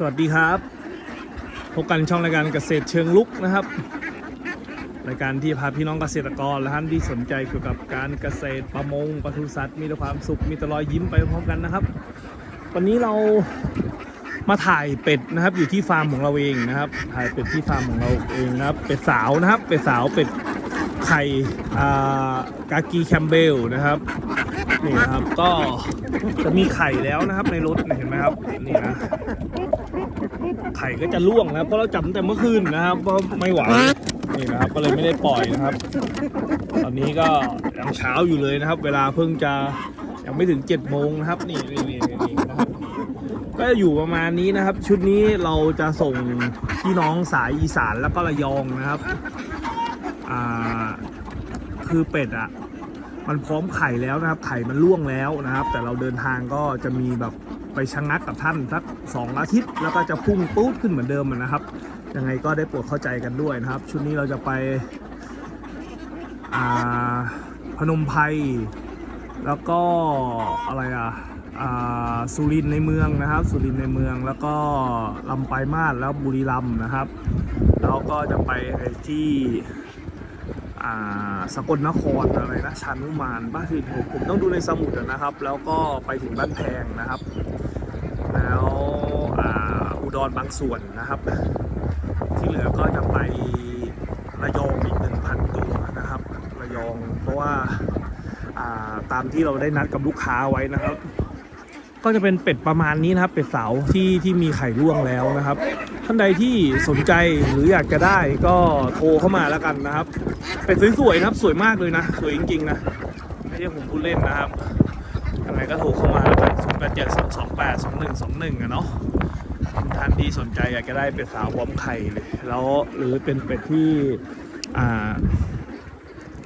สวัสดีครับพบกันช่องรายการเกษตรเชิงลุกนะครับ รายการที่พาพี่น้องเกษตรกรและท่านที่สนใจเกี่ยวกับการเกษตรประมงปศุสัตว์มีแต่ความสุขมีแต่รอยยิ้มไปพร้อมกันนะครับ วันนี้เรามาถ่ายเป็ดนะครับอยู่ที่ฟาร์มของเราเองนะครับ ถ่ายเป็ดที่ฟาร์มของเราเองนะครับ เป็ดสาวนะครับ เป็ดสาวเป็ดไข่อากากีแคมเบลนะครับ นี่นะครับก็จะมีไข่แล้วนะครับ ในรถเห็นไหมครับนี่นะไข่ก็จะล่วงนะครับเพราะเราจับตั้งแต่เมื่อคืนนะครับเพราะไม่ไหวนี่นะครับก็เลยไม่ได้ปล่อยนะครับ ตอนนี้ก็ยังเช้าอยู่เลยนะครับ เวลาเพิ่งจะยังไม่ถึง7จ็ดโมงนะครับนี่นี่นี่นี่นะครับก็จะอยู่ประมาณนี้นะครับ ชุดนี้เราจะส่งพี่น้องสายอีสานแล้วก็ระยองนะครับอ่าคือเป็ดอะ มันพร้อมไข่แล้วนะครับ ไข่มันล่วงแล้วนะครับ แต่เราเดินทางก็จะมีแบบไปชะงักกับท่านสักสองอาทิตย์ แล้วก็จะพุ่งปุ๊บขึ้นเหมือนเดิมนะครับ ยังไงก็ได้โปรดเข้าใจกันด้วยนะครับ ชุดนี้เราจะไปพนมไพรแล้วก็อะไรอะสุรินในเมืองนะครับ สุรินในเมืองแล้วก็ลำปลายมาศแล้วบุรีรัมย์นะครับ แล้วก็จะไปที่ สกลนครอะไรนะชานุมานบ้านที่ผมผมต้องดูในสมุดนะครับ แล้วก็ไปถึงบ้านแพงนะครับ แล้วอ,อุดรบางส่วนนะครับ ที่เหลือก็จะไประยองอีกหนึ่งพันตัวนะครับ ระยองเพราะว่าอ่าตามที่เราได้นัดกับลูกค้าไว้นะครับ ก็จะเป็นเป็ดประมาณนี้นะครับ เป็ดเสาที่ที่มีไข่ร่วงแล้วนะครับ ท่านใดที่สนใจหรืออยากจะได้ก็โทรเข้ามาแล้วกันนะครับ เป็ดสวยๆนะครับ สวยมากเลยนะ สวยจริงๆนะไม่ใช่ผมพูดเล่นนะครับยังไงก็โทรเข้ามาแล้วกัน0 8 7 2 2 8 2 1 2 1อะเนาะท่านที่สนใจอยากจะได้เป็ดสาวพร้อมไข่เลยแล้วหรือเป็นเป็ดที่อ่า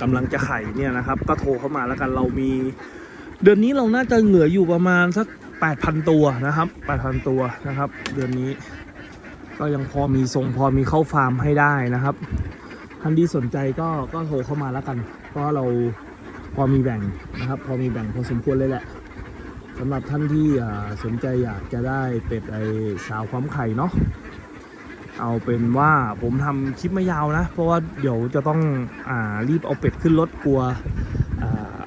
กำลังจะไข่เนี่ยนะครับ ก็โทรเข้ามาแล้วกันเรามี เดือนนี้เราน่าจะเหลืออยู่ประมาณสัก 8,000 ตัวนะครับ 8,000 ตัวนะครับ เดือนนี้ ก็ยังพอมีส่งพอมีเข้าฟาร์มให้ได้นะครับ ท่านที่สนใจก็ก็โทรเข้ามาแล้วกัน เพราะเราพอมีแบ่งนะครับ พอมีแบ่งพอสมควรเลยแหละสำหรับท่านที่สนใจอยากจะได้เป็ดไอสาวพร้อมไข่เนาะเอาเป็นว่าผมทำคลิปไม่ยาวนะ เพราะว่าเดี๋ยวจะต้องอ่ารีบเอาเป็ดขึ้นรถกลัว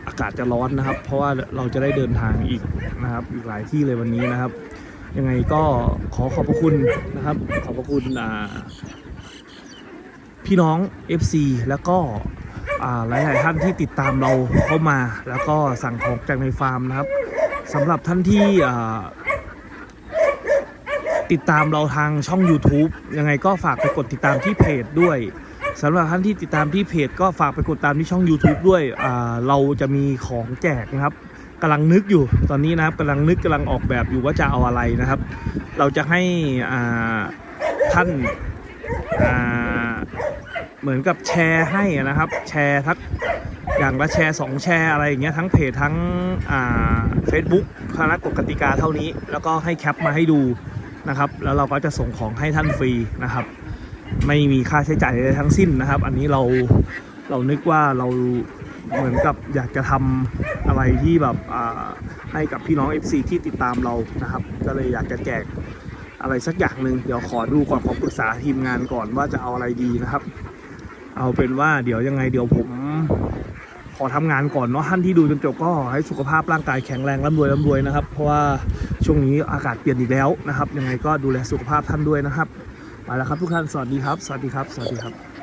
อากาศจะร้อนนะครับ เพราะว่าเราจะได้เดินทางอีกนะครับ อีกหลายที่เลยวันนี้นะครับ ยังไงก็ขอขอบพระคุณนะครับ ขอบพระคุณพี่น้อง FC แล้วก็อ่าหลายๆท่านที่ติดตามเราเข้ามา แล้วก็สั่งของจากในฟาร์มนะครับสำหรับท่านที่ติดตามเราทางช่อง YouTube ยังไงก็ฝากไปกดติดตามที่เพจด้วยสำหรับท่านที่ติดตามที่เพจก็ฝากไปกดตามที่ช่อง YouTube ด้วยเราจะมีของแจกนะครับ กำลังนึกอยู่ตอนนี้นะครับกำลังนึกกำลังออกแบบอยู่ว่าจะเอาอะไรนะครับ เราจะให้อ่าท่านอ่าเหมือนกับแชร์ให้นะครับ แชร์ทักอย่างละแชร์สองแชร์อะไรอย่างเงี้ยทั้งเพจทั้งอ่าเฟซบุ๊กคณะกฎกติกาเท่านี้ แล้วก็ให้แคปมาให้ดูนะครับ แล้วเราก็จะส่งของให้ท่านฟรีนะครับ ไม่มีค่าใช้จ่ายใดทั้งสิ้นนะครับ อันนี้เราเรานึกว่าเรา เหมือนกับอยากจะทำอะไรที่แบบให้กับพี่น้อง FC ที่ติดตามเรานะครับ ก็เลยอยากจะแจกอะไรสักอย่างหนึ่งเดี๋ยวขอดูก่อนขอปรึกษาทีมงานก่อนว่าจะเอาอะไรดีนะครับ เอาเป็นว่าเดี๋ยวยังไงเดี๋ยวผมขอทำงานก่อนเนาะท่านที่ดูจนจบก็ให้สุขภาพร่างกายแข็งแรงร่ำรวยร่ำรวยนะครับ เพราะว่าช่วงนี้อากาศเปลี่ยนอีกแล้วนะครับ ยังไงก็ดูแลสุขภาพท่านด้วยนะครับไปแล้วครับทุกท่านสวัสดีครับ สวัสดีครับ สวัสดีครับ